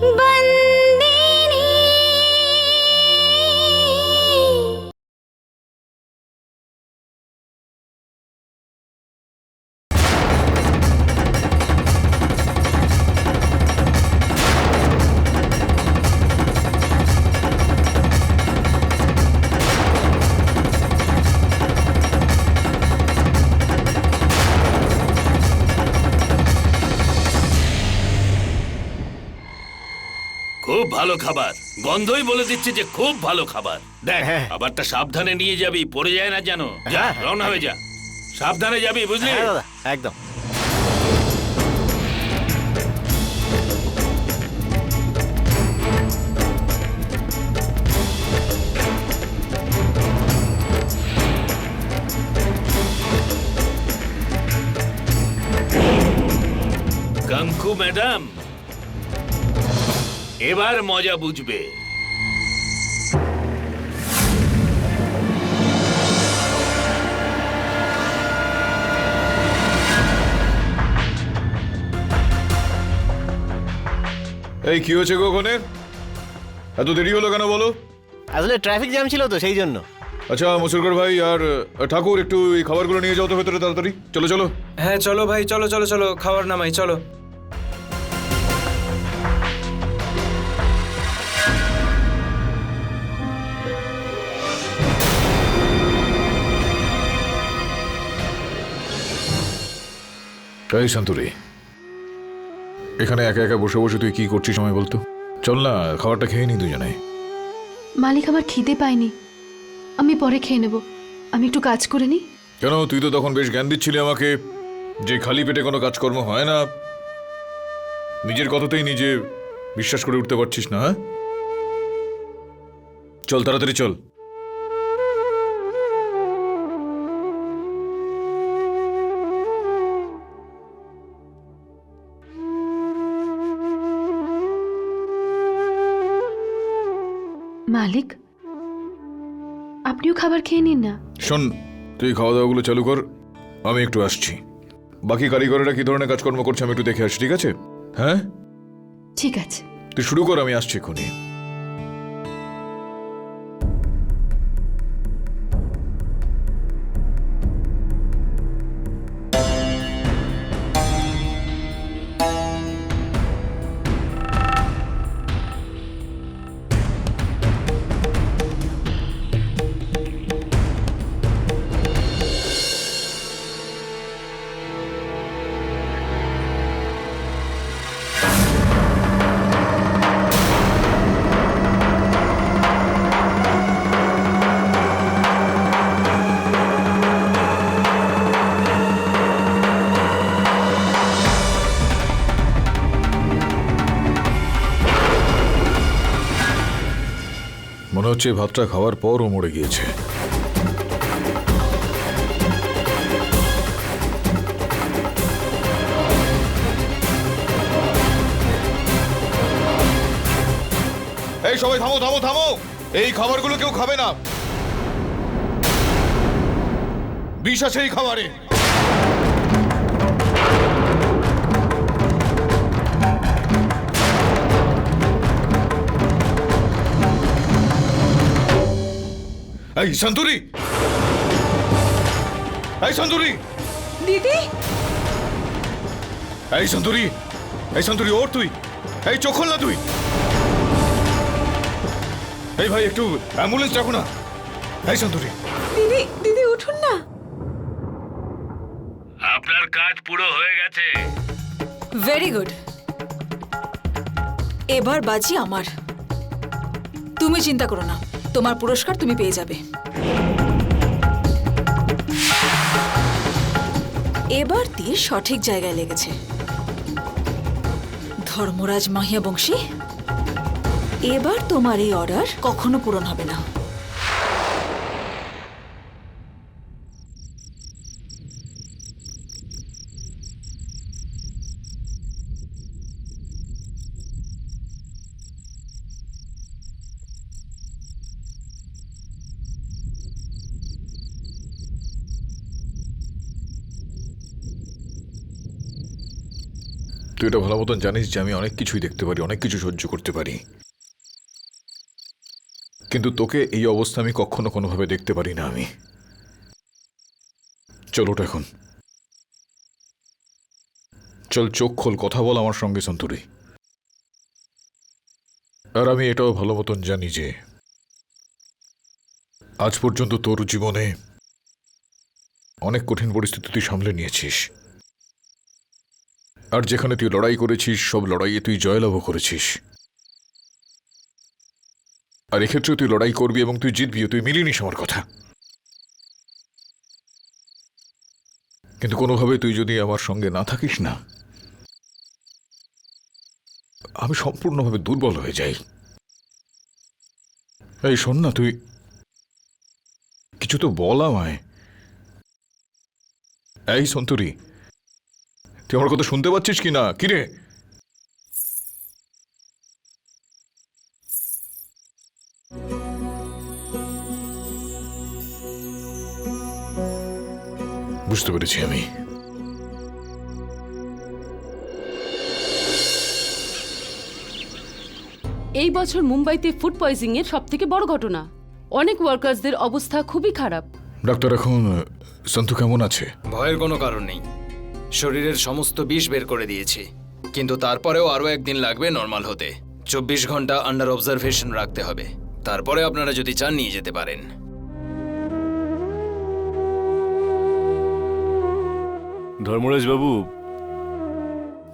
খুব ভালো খাবার। গন্ধই বলে দিচ্ছে যে খুব ভালো খাবার। দেখ হ্যাঁ। খাবারটা সাবধানে নিয়ে যাবি পড়ে যায় না জানো যা হ্যাঁ, রওনা হয়ে যা। সাবধানে যাবি বুঝলি? হ্যাঁ একদম। কাঙ্কু ম্যাডাম। এবার মজা বুঝবে। এই কি হয়েছে গো ওখানে? এত দেরি হলো কেন বলো? আসলে ট্রাফিক জ্যাম ছিল তো সেই জন্য। আচ্ছা মুসুরকর ভাই আর আহ, ঠাকুর একটু এই খাবারগুলো নিয়ে যাও তো ভেতরে তাড়াতাড়ি। চলো চলো। হ্যাঁ চলো ভাই চলো চলো চলো খাবার নামাই চলো। এই শান্তরি এখানে একা একা বসে বসে তুই কি করছিস সময় বলতো? চল না খাবারটা খেয়ে নি দুজনে মালিক আমার খিদে পায়নি। আমি পরে খেয়ে নেব। আমি একটু কাজ করে নিই। কেন তুই তো তখন বেশ জ্ঞান দিচ্ছিলি আমাকে। যে খালি পেটে কোনো কাজকর্ম হয় না নিজের কথাতেই নিজে বিশ্বাস করে উঠতে পারছিস না হ্যাঁ? চল তাড়াতাড়ি চল। মালিক আপনিও খাবার খেয়ে নিন না। শোন তুই খাওয়া দাওয়াগুলো চালু কর আমি একটু আসছি। বাকি কারিগরেরা কি ধরনের কাজকর্ম করছে আমি একটু দেখে আসছি ঠিক আছে? হ্যাঁ? ঠিক আছে। তুই শুরু কর আমি আসছি এক্ষুনি। হচ্ছে ভাতটা খাওয়ার পরও মরে গিয়েছে। এই সবাই থামো থামো থামো! এই খাবারগুলো কেউ খাবে না। আছে এই খাবারে। এই সন্তুরি এই সন্তুরি দিদি? এই সন্তুরি এই সন্তুরি ওর তুই! এই চোখ না তুই! এই ভাই একটু অ্যাম্বুলেন্স ডাকো না। এই সন্তুরি দিদি দিদি উঠুন না। আপনার কাজ পুরো হয়ে গেছে। ভেরি গুড এবার বাজি আমার। তুমি চিন্তা করো না তোমার পুরস্কার তুমি পেয়ে যাবে। এবার তীর সঠিক জায়গায় লেগেছে। ধর্মরাজ মাহিয়া বংশী, এবার তোমার এই অর্ডার কখনো পূরণ হবে না। তুই এটা ভালো মতন জানিস যে আমি অনেক কিছুই দেখতে পারি, অনেক কিছু সহ্য করতে পারি। কিন্তু তোকে এই অবস্থা আমি কখনো কোনোভাবে দেখতে পারি না আমি। চল এখন। চল চোখ খোল, কথা বল আমার সঙ্গে সন্তুরি। আর আমি এটাও ভালো মতন জানি যে, আজ পর্যন্ত তোর জীবনে অনেক কঠিন পরিস্থিতি তুই সামলে নিয়েছিস। আর যেখানে তুই লড়াই করেছিস, সব লড়াইয়ে তুই জয়লাভও করেছিস। আর এক্ষেত্রে তুই লড়াই করবি এবং তুই জিতবি তুই মিলিনিস আমার কথা। কিন্তু কোনোভাবে তুই যদি আমার সঙ্গে না থাকিস না, আমি সম্পূর্ণভাবে দুর্বল হয়ে যাই। এই শোন না, তুই কিছু তো বল আমায়। এই সন্তুরি তুই আমার কথা শুনতে পাচ্ছিস কি না? কিরে বুঝতে পেরেছি আমি। এই বছর মুম্বাইতে ফুড পয়জিং এর সব থেকে বড় ঘটনা। অনেক ওয়ার্কার্সদের অবস্থা খুবই খারাপ। ডাক্তার এখন সন্তু কেমন আছে? ভয়ের কোনো কারণ নেই। শরীরের সমস্ত বিষ বের করে দিয়েছি। কিন্তু তারপরেও আরও একদিন লাগবে নর্মাল হতে। চব্বিশ ঘণ্টা আন্ডার অবজারভেশন রাখতে হবে। তারপরে আপনারা যদি চান নিয়ে যেতে পারেন। ধর্মরাজ বাবু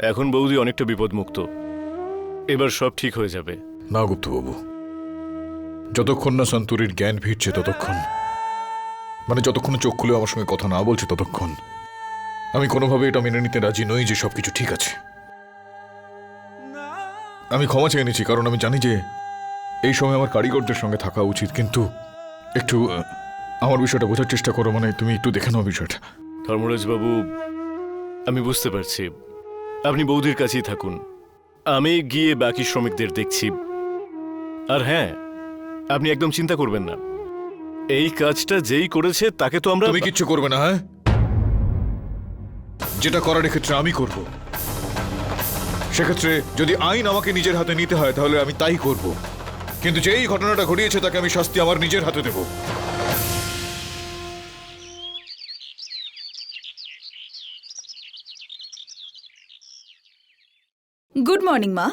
এখন বৌদি অনেকটা বিপদমুক্ত। এবার সব ঠিক হয়ে যাবে। না গুপ্তবাবু যতক্ষণ না সন্তুরির জ্ঞান ফিরছে ততক্ষণ মানে যতক্ষণ চোখ খুলে আমার সঙ্গে কথা না বলছে ততক্ষণ আমি কোনোভাবে এটা মেনে নিতে রাজি নই যে সবকিছু ঠিক আছে। আমি ক্ষমা চেয়ে নিচ্ছি কারণ আমি জানি যে এই সময় আমার কারিগরদের সঙ্গে থাকা উচিত কিন্তু একটু আমার বিষয়টা বোঝার চেষ্টা করো মানে তুমি একটু দেখে নাও বিষয়টা। ধর্মরাজ বাবু আমি বুঝতে পারছি। আপনি বৌদির কাছেই থাকুন। আমি গিয়ে বাকি শ্রমিকদের দেখছি। আর হ্যাঁ আপনি একদম চিন্তা করবেন না। এই কাজটা যেই করেছে তাকে তো আমরা তুমি কিচ্ছু করবে না হ্যাঁ? যেটা করার ক্ষেত্রে আমি করব। সেক্ষেত্রে যদি আইন আমাকে নিজের হাতে নিতে হয়, তাহলে আমি তাই করব। কিন্তু যেই ঘটনাটা ঘটিয়েছে, তাকে আমি শাস্তি আমার নিজের হাতে দেব। গুড মর্নিং, মা।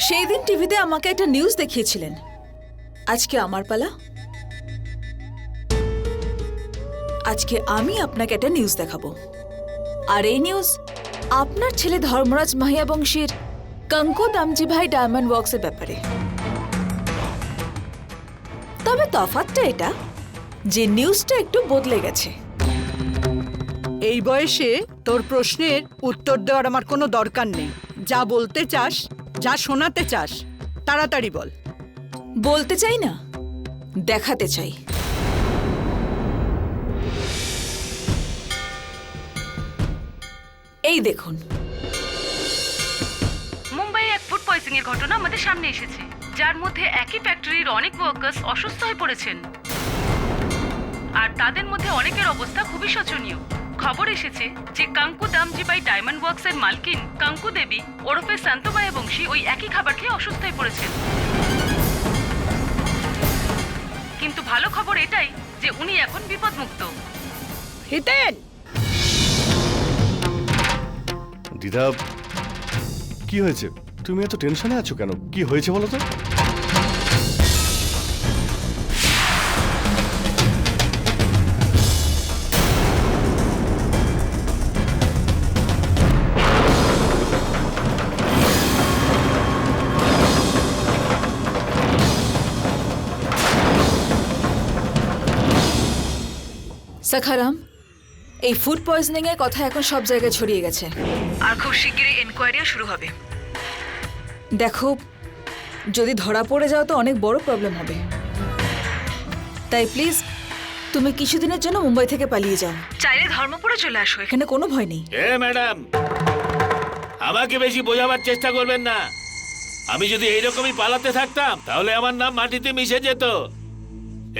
সেই দিন টিভিতে আমাকে একটা নিউজ দেখিয়েছিলেন। আজকে আমার পালা। আজকে আমি আপনাকে একটা নিউজ দেখাবো। আর এই নিউজ আপনার ছেলে ধর্মরাজ মাহিয়া বংশীর কঙ্কু দামজি ভাই ডায়মন্ড ওয়ার্কসের ব্যাপারে। তবে তফাৎটা এটা যে নিউজটা একটু বদলে গেছে। এই বয়সে তোর প্রশ্নের উত্তর দেওয়ার আমার কোনো দরকার নেই। যা বলতে চাস যা শোনাতে চাস তাড়াতাড়ি বল। বলতে চাই না দেখাতে চাই। এই দেখুন। মুম্বাইয়ে এক ফুড পয়জিং এর ঘটনা আমাদের সামনে এসেছে। যার মধ্যে একই ফ্যাক্টরির অনেক ওয়ার্কার্স অসুস্থ হয়ে পড়েছেন। আর তাদের মধ্যে অনেকের অবস্থা খুবই শোচনীয়। খবর এসেছে যে কাঙ্কু দামজিবাই ডায়মন্ড ওয়ার্কস এর মালকিন কাঙ্কু দেবী ওরফে শান্তমায়া বংশী ওই একই খাবার খেয়ে অসুস্থ হয়ে পড়েছেন। কিন্তু ভালো খবর এটাই যে উনি এখন বিপদমুক্ত। হিতেন! দিদা কি হয়েছে? তুমি এত টেনশনে আছো কেন? কি হয়েছে বলো তো? সাখারাম এই ফুড পয়জনিং এর কথা এখন সব জায়গায় ছড়িয়ে গেছে। আর খুব শিগগিরই এনকোয়ারিও শুরু হবে। দেখো যদি ধরা পড়ে যাও তো অনেক বড় প্রবলেম হবে। তাই প্লিজ তুমি কিছুদিনের জন্য মুম্বাই থেকে পালিয়ে যাও। চাইলে ধর্মপুরে চলে আসো এখানে কোনো ভয় নেই। এ ম্যাডাম আমাকে বেশি বোঝাবার চেষ্টা করবেন না। আমি যদি এইরকমই পালাতে থাকতাম তাহলে আমার নাম মাটিতে মিশে যেত।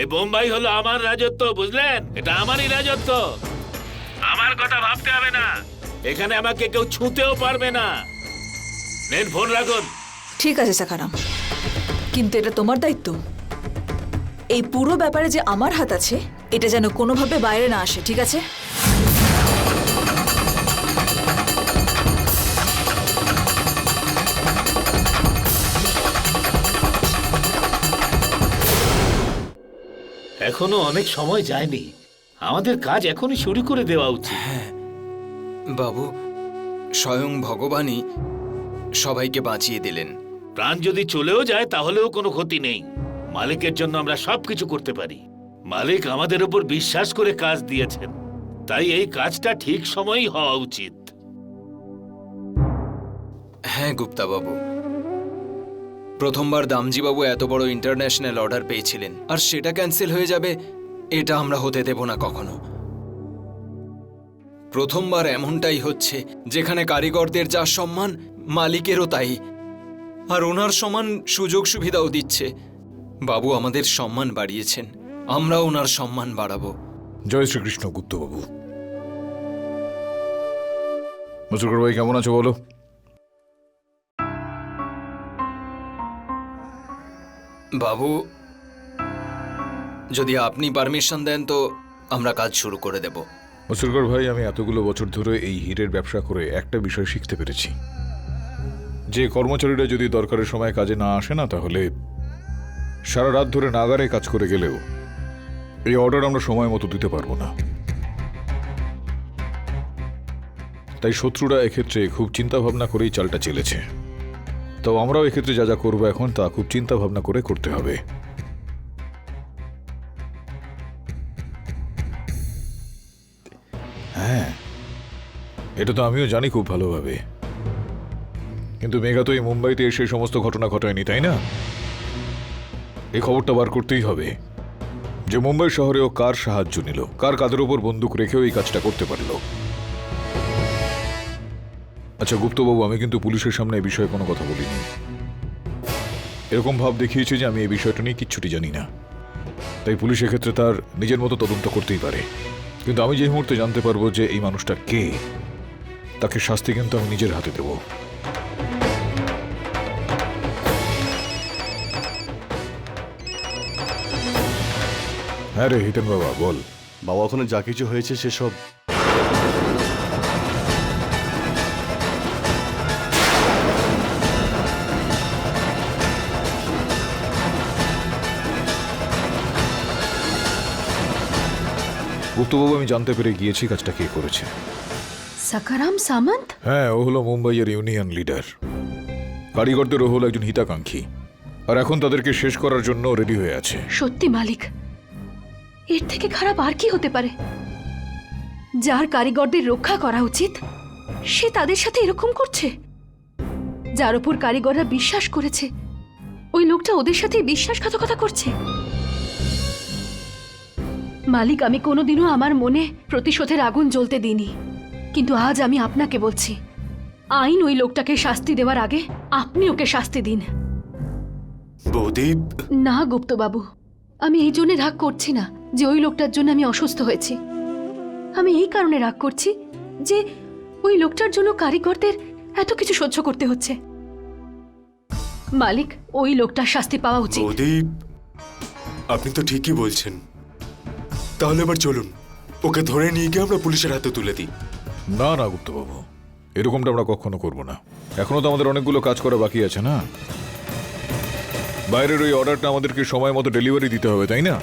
এই বোম্বাই হলো আমার রাজত্ব বুঝলেন? এটা আমারই রাজত্ব। আমার কথা ভাবতে হবে না। এখানে আমাকে কেউ ছুঁতেও পারবে না। নেন ফোন রাখুন। ঠিক আছে সাখারাম। কিন্তু এটা তোমার দায়িত্ব। এই পুরো ব্যাপারে যে আমার হাত আছে এটা যেন কোনোভাবে বাইরে না আসে ঠিক আছে? এখনও অনেক সময় যায়নি। আমাদের কাজ এখনই শুরু করে দেওয়া উচিত। হ্যাঁ। বাবু স্বয়ং ভগবানই সবাইকে বাঁচিয়ে দিলেন। প্রাণ যদি চলেও যায় তাহলেও কোনো ক্ষতি নেই। মালিকের জন্য আমরা সবকিছু করতে পারি। মালিক আমাদের উপর বিশ্বাস করে কাজ দিয়েছেন। তাই এই কাজটা ঠিক সময়ই হওয়া উচিত। হ্যাঁ গুপ্তা বাবু। প্রথমবার দামজিবাবু এত বড় ইন্টারন্যাশনাল অর্ডার পেয়েছিলেন। আর সেটা ক্যান্সেল হয়ে যাবে এটা আমরা হতে দেব না কখনো। প্রথমবার এমনটাই হচ্ছে যেখানে কারিগরদের যা সম্মান মালিকেরও তাই। আর ওনার সমান সুযোগ সুবিধাও দিচ্ছে। বাবু আমাদের সম্মান বাড়িয়েছেন আমরা ওনার সম্মান বাড়াবো। জয় শ্রীকৃষ্ণ গুপ্তবাবু। ভাই কেমন আছো বলো? বাবু যদি আপনি পারমিশন দেন, তো আমরা কাজ শুরু করে দেব। মুসুরকর ভাই, আমি এতগুলো বছর ধরে এই হীরের ব্যবসা করে একটা বিষয় শিখতে পেরেছি। যে কর্মচারীরা যদি দরকারের সময় কাজে না আসে না, তাহলে সারা রাত ধরে নাগারে কাজ করে গেলেও এই অর্ডার আমরা সময় মতো দিতে পারব না। তাই শত্রুরা এক্ষেত্রে খুব চিন্তা ভাবনা করেই চালটা চেলেছে। তো আমরাও এক্ষেত্রে যা যা করব এখন, তা খুব চিন্তা ভাবনা করে করতে হবে। এটা তো আমিও জানি খুব ভালোভাবে। কিন্তু মেঘা তো এই মুম্বাইতে এসে সমস্ত ঘটনা ঘটায়নি, তাই না? এই খবরটা বার করতেই হবে যে মুম্বাই শহরে ও কার সাহায্য নিল, কার কাদের ওপর বন্দুক রেখেও এই কাজটা করতে পারল। আচ্ছা গুপ্তবাবু, আমি কিন্তু পুলিশের সামনে এই বিষয়ে কোনো কথা বলিনি। এরকম ভাব দেখিয়েছি যে আমি এই বিষয়টা নিয়ে কিচ্ছুটি জানি না। তাই পুলিশ এক্ষেত্রে তার নিজের মতো তদন্ত করতেই পারে। কিন্তু আমি যে মুহূর্তে জানতে পারব যে এই মানুষটা কে তাকে শাস্তি কিন্তু আমি নিজের হাতে দেব। হ্যাঁ রে হিতেন বাবা বল। বাবা ওখানে যা কিছু হয়েছে সেসব গুপ্তবাবু আমি জানতে পেরে গিয়েছি কাজটা কে করেছে। সাকারাম সামন্ত? হ্যাঁ ও হলো মুম্বাইয়ের ইউনিয়ন লিডার। কারিগরদের ও হলো একজন হিতাকাঙ্ক্ষী। আর এখন তাদেরকে শেষ করার জন্য রেডি হয়ে আছে। সত্যি মালিক। এর থেকে খারাপ আর কি হতে পারে? যার কারিগরদের রক্ষা করা উচিত সে তাদের সাথে এরকম করছে? যার উপর কারিগররা বিশ্বাস করেছে ওই লোকটা ওদের সাথে বিশ্বাসঘাতকতা করছে? মালিক আমি কোনোদিনও আমার মনে প্রতিশোধের আগুন জ্বলতে দিইনি। কিন্তু আজ আমি আপনাকে বলছি আইন ওই লোকটাকে শাস্তি দেওয়ার আগে আপনি ওকে শাস্তি দিন। বৌদি না গুপ্তবাবু আমি এই জন্য রাগ করছি না যে ওই লোকটার জন্য আমি অসুস্থ হয়েছি। আমি এই কারণে রাগ করছি যে ওই লোকটার জন্য কারিগরদের এত কিছু সহ্য করতে হচ্ছে। মালিক ওই লোকটার শাস্তি পাওয়া উচিত। বৌদি আপনি তো ঠিকই বলছেন। তাহলে এবার চলুন ওকে ধরে নিয়ে গিয়ে আমরা পুলিশের হাতে তুলে দিই। না না, গুপ্তবাবু। এরকমটা আমরা কখনো করব না। এখনও তো আমাদের অনেকগুলো কাজ করা বাকি আছে, না? বাইরের ওই অর্ডারটা আমাদেরকে সময় মতো ডেলিভারি দিতে হবে, তাই না?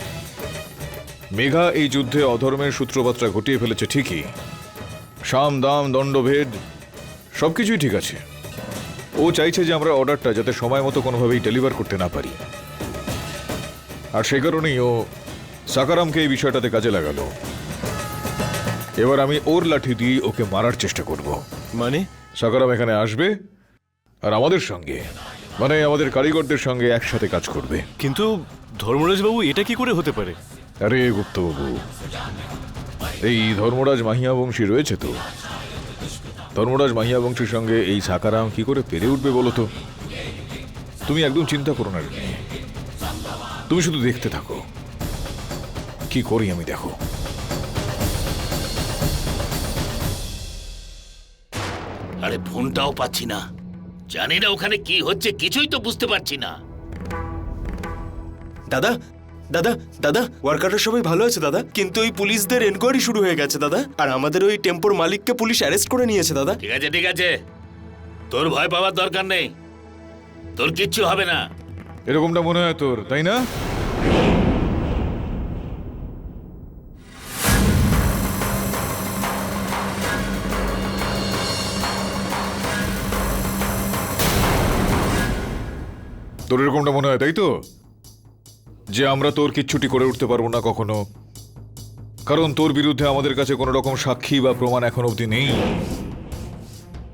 মেঘা এই যুদ্ধে অধর্মের সূত্রপাতটা ঘটিয়ে ফেলেছে ঠিকই। সাম, দাম, দণ্ডভেদ সব কিছুই ঠিক আছে। ও চাইছে যে আমরা অর্ডারটা যাতে সময় মতো কোনোভাবেই ডেলিভার করতে না পারি। আর সে কারণেই ও সাকারামকে এই বিষয়টাতে কাজে লাগালো। এবার আমি ওর লাঠি দিয়ে ওকে মারার চেষ্টা করব। মানে? সাকারাম এখানে আসবে আর আমাদের সঙ্গে মানে আমাদের কারিগরদের সঙ্গে একসাথে কাজ করবে। কিন্তু ধর্মরাজ বাবু এটা কি করে হতে পারে? আরে গুপ্তবাবু এই ধর্মরাজ মাহিয়া বংশী রয়েছে তো। ধর্মরাজ মাহিয়া বংশীর সঙ্গে এই সাকারাম কি করে পেরে উঠবে বলো তো? তুমি একদম চিন্তা করো না তুমি শুধু দেখতে থাকো। কি করি আমি দেখো? আরে ফোনটাও পাচ্ছি না। জানি না ওখানে কি হচ্ছে কিছুই তো বুঝতে পারছি না। দাদা দাদা দাদা ওয়ার্কাররা সবাই ভালো আছে দাদা। কিন্তু ওই পুলিশদের এনকোয়ারি শুরু হয়ে গেছে দাদা। আর আমাদের ওই টেম্পোর মালিককে পুলিশ অ্যারেস্ট করে নিয়েছে দাদা। ঠিক আছে ঠিক আছে। তোর ভয় পাওয়ার দরকার নেই। তোর কিচ্ছু হবে না। এরকমটা মনে হয় তোর তাই না? তোর এরকমটা মনে হয়, তাই তো? যে আমরা তোর কিচ্ছুটি করে উঠতে পারব না কখনো। কারণ তোর বিরুদ্ধে আমাদের কাছে কোনো রকম সাক্ষী বা প্রমাণ এখন অবধি নেই।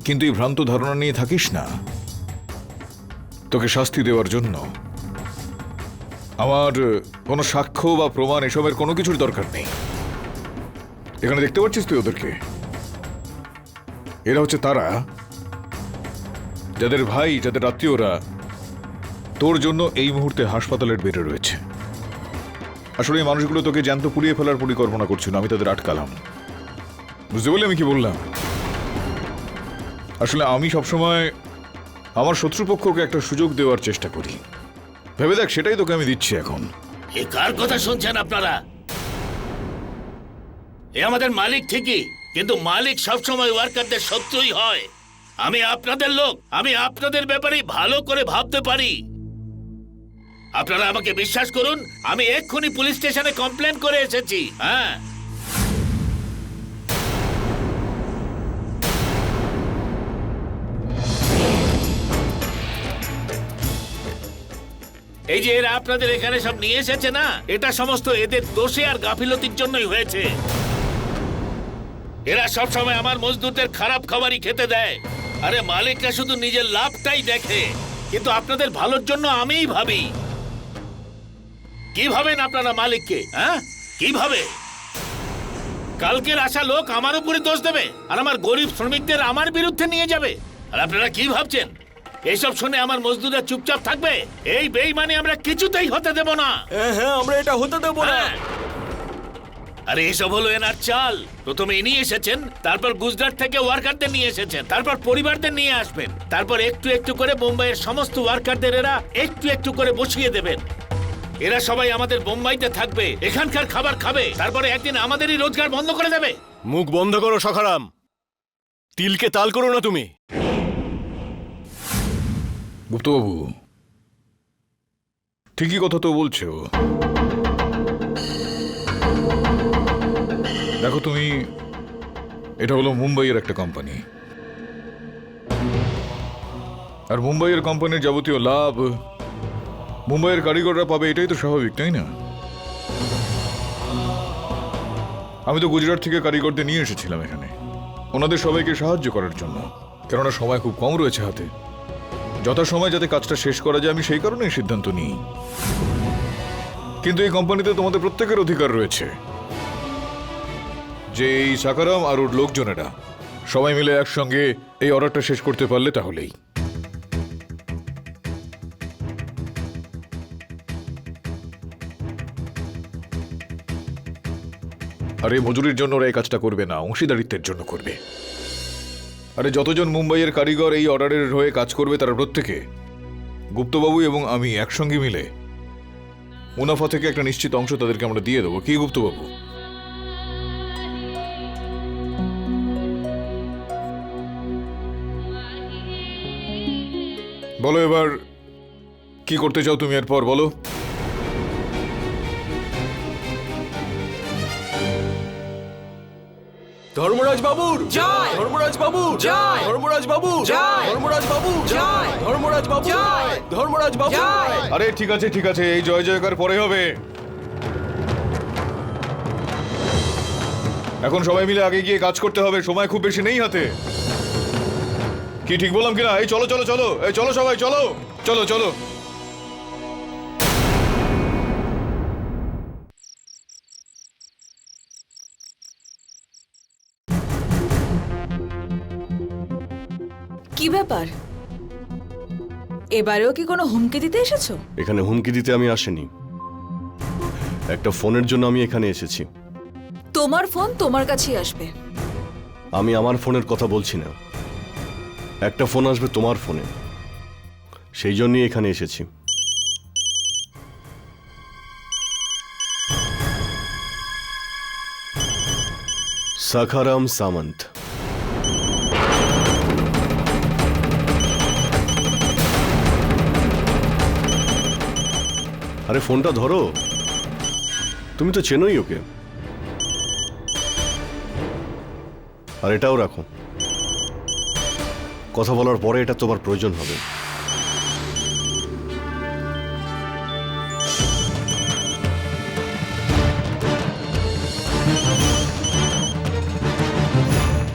কিন্তু এই ভ্রান্ত ধারণা নিয়ে থাকিস না। তোকে শাস্তি দেওয়ার জন্য। আমার কোনো সাক্ষ্য বা প্রমাণ এসবের কোনো কিছুর দরকার নেই। এখানে দেখতে পাচ্ছিস তুই ওদেরকে? এরা হচ্ছে তারা, যাদের ভাই, যাদের আত্মীয়রা তোর জন্য এই মুহূর্তে হাসপাতালের বেড়ে রয়েছে। আসলে এই মানুষগুলো তোকে জ্যান্ত পুড়িয়ে ফেলার পরিকল্পনা করছিল, আমি তাদের আটকালাম। বুঝতে পারলি আমি কি বললাম? আসলে আমি সবসময় আমার শত্রুপক্ষকে একটা সুযোগ দেওয়ার চেষ্টা করি। ভেবে দেখ, সেটাই তোকে আমি দিচ্ছি এখন। এ কার কথা শুনছেন আপনারা? এ আমাদের মালিক ঠিকই, কিন্তু মালিক সবসময় ওয়ার্কারদের শত্রুই হয়। আমি আপনাদের লোক, আমি আপনাদের ব্যাপারে ভালো করে ভাবতে পারি। আপনারা আমাকে বিশ্বাস করুন, আমি এক্ষুনি পুলিশ স্টেশনে কমপ্লেন করে এসেছি হ্যাঁ। এই যে এরা আপনাদের এখানে সব নিয়ে এসেছে না, এটা সমস্ত এদের দোষে আর গাফিলতির জন্যই হয়েছে। এরা সব সময় আমার মজদুরদের খারাপ খাবারই খেতে দেয়। আরে মালিকরা শুধু নিজের লাভটাই দেখে, কিন্তু আপনাদের ভালোর জন্য আমিই ভাবি। কি ভাবেন আপনারা মালিককে হ্যাঁ? কীভাবে? কালকের আসা লোক আমার উপরে দোষ দেবে আর আমার গরিব শ্রমিকদের আমার বিরুদ্ধে নিয়ে যাবে। আর আপনারা কি ভাবছেন? এইসব শুনে আমার মজদুররা চুপচাপ থাকবে? এই বেইমানি আমরা কিছুতেই হতে দেব না। হ্যাঁ হ্যাঁ আমরা এটা হতে দেবো না। হ্যাঁ। আরে এসব হলো এনার চাল। প্রথমে ইনি এসেছেন তারপর গুজরাট থেকে ওয়ার্কারদের নিয়ে এসেছেন তারপর পরিবারদের নিয়ে আসবেন তারপর একটু একটু করে বোম্বাইয়ের সমস্ত ওয়ার্কারদের এরা একটু একটু করে বসিয়ে দেবেন। এরা সবাই আমাদের বোম্বাইতে থাকবে এখানকার খাবার খাবে তারপরে একদিন আমাদেরই রোজগার বন্ধ করে দেবে। মুখ বন্ধ করো সখারাম। তিলকে তাল করো না তুমি। গুপ্তবাবু ঠিকই কথা তো বলছো। দেখো তুমি এটা হলো মুম্বাইয়ের একটা কোম্পানি আর মুম্বাইয়ের কোম্পানির যাবতীয় লাভ মুম্বাইয়ের কারিগররা পাবে, এটাই তো স্বাভাবিক, তাই না? আমি তো গুজরাট থেকে কারিগরদের নিয়ে এসেছিলাম এখানে। ওনাদের সবাইকে সাহায্য করার জন্য। কেননা সময় খুব কম রয়েছে হাতে। যথাসময় যাতে কাজটা শেষ করা যায়, আমি সেই কারণেই সিদ্ধান্ত নিই। কিন্তু এই কোম্পানিতে তোমাদের প্রত্যেকের অধিকার রয়েছে। যে এই সাকারাম আর ওর লোকজনেরা, সবাই মিলে একসঙ্গে এই অর্ডারটা শেষ করতে পারলে তাহলেই। আর, মজুরির জন্য ওরা এই কাজটা করবে না, অংশীদারিত্বের জন্য করবে। আরে, যতজন মুম্বাইয়ের কারিগর এই অর্ডারের হয়ে কাজ করবে তারা প্রত্যেকে? গুপ্তবাবু এবং আমি একসঙ্গে মিলে। মুনাফা থেকে একটা নিশ্চিত অংশ তাদেরকে আমরা দিয়ে দেবো। কি গুপ্তবাবু? বলো এবার, কি করতে চাও তুমি এরপর? বলো। ধর্মরাজ বাবুর জয়! ধর্মরাজ বাবু জয়! ধর্মরাজ বাবু জয়! ধর্মরাজ বাবু জয়! ধর্মরাজ বাবু জয়! ধর্মরাজ বাবু জয়! আরে ঠিক আছে ঠিক আছে এই জয় জয়কার পরে হবে। এখন সবাই মিলে আগে গিয়ে কাজ করতে হবে সময় খুব বেশি নেই হাতে। কি ঠিক বললাম কিনা? এই চলো চলো চলো এই চলো সবাই চলো চলো চলো। ব্যাপার? এবারেও কি কোনো হুমকি দিতে এসেছ? এখানে হুমকি দিতে আমি আসিনি। একটা ফোনের জন্য আমি এখানে এসেছি। তোমার ফোন তোমার কাছেই আসবে। আমি আমার ফোনের কথা বলছি না। একটা ফোন আসবে তোমার ফোনে। সেই জন্যই এখানে এসেছি। সাখারাম সামন্ত। আরে ফোনটা ধরো। তুমি তো চেনোই ওকে। আর এটাও রাখো। কথা বলার পরে এটা তোমার প্রয়োজন হবে।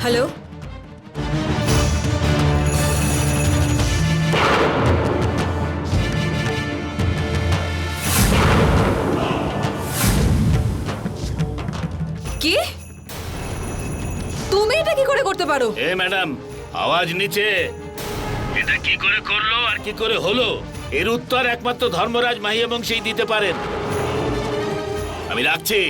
হ্যালো? পারো। এ, ম্যাডাম, আওয়াজ নিচে। এটা কি করে করল আর কি করে হলো? এর উত্তর একমাত্র ধর্মরাজ মাহিয়া বংশেই দিতে পারেন। আমি রাখছি।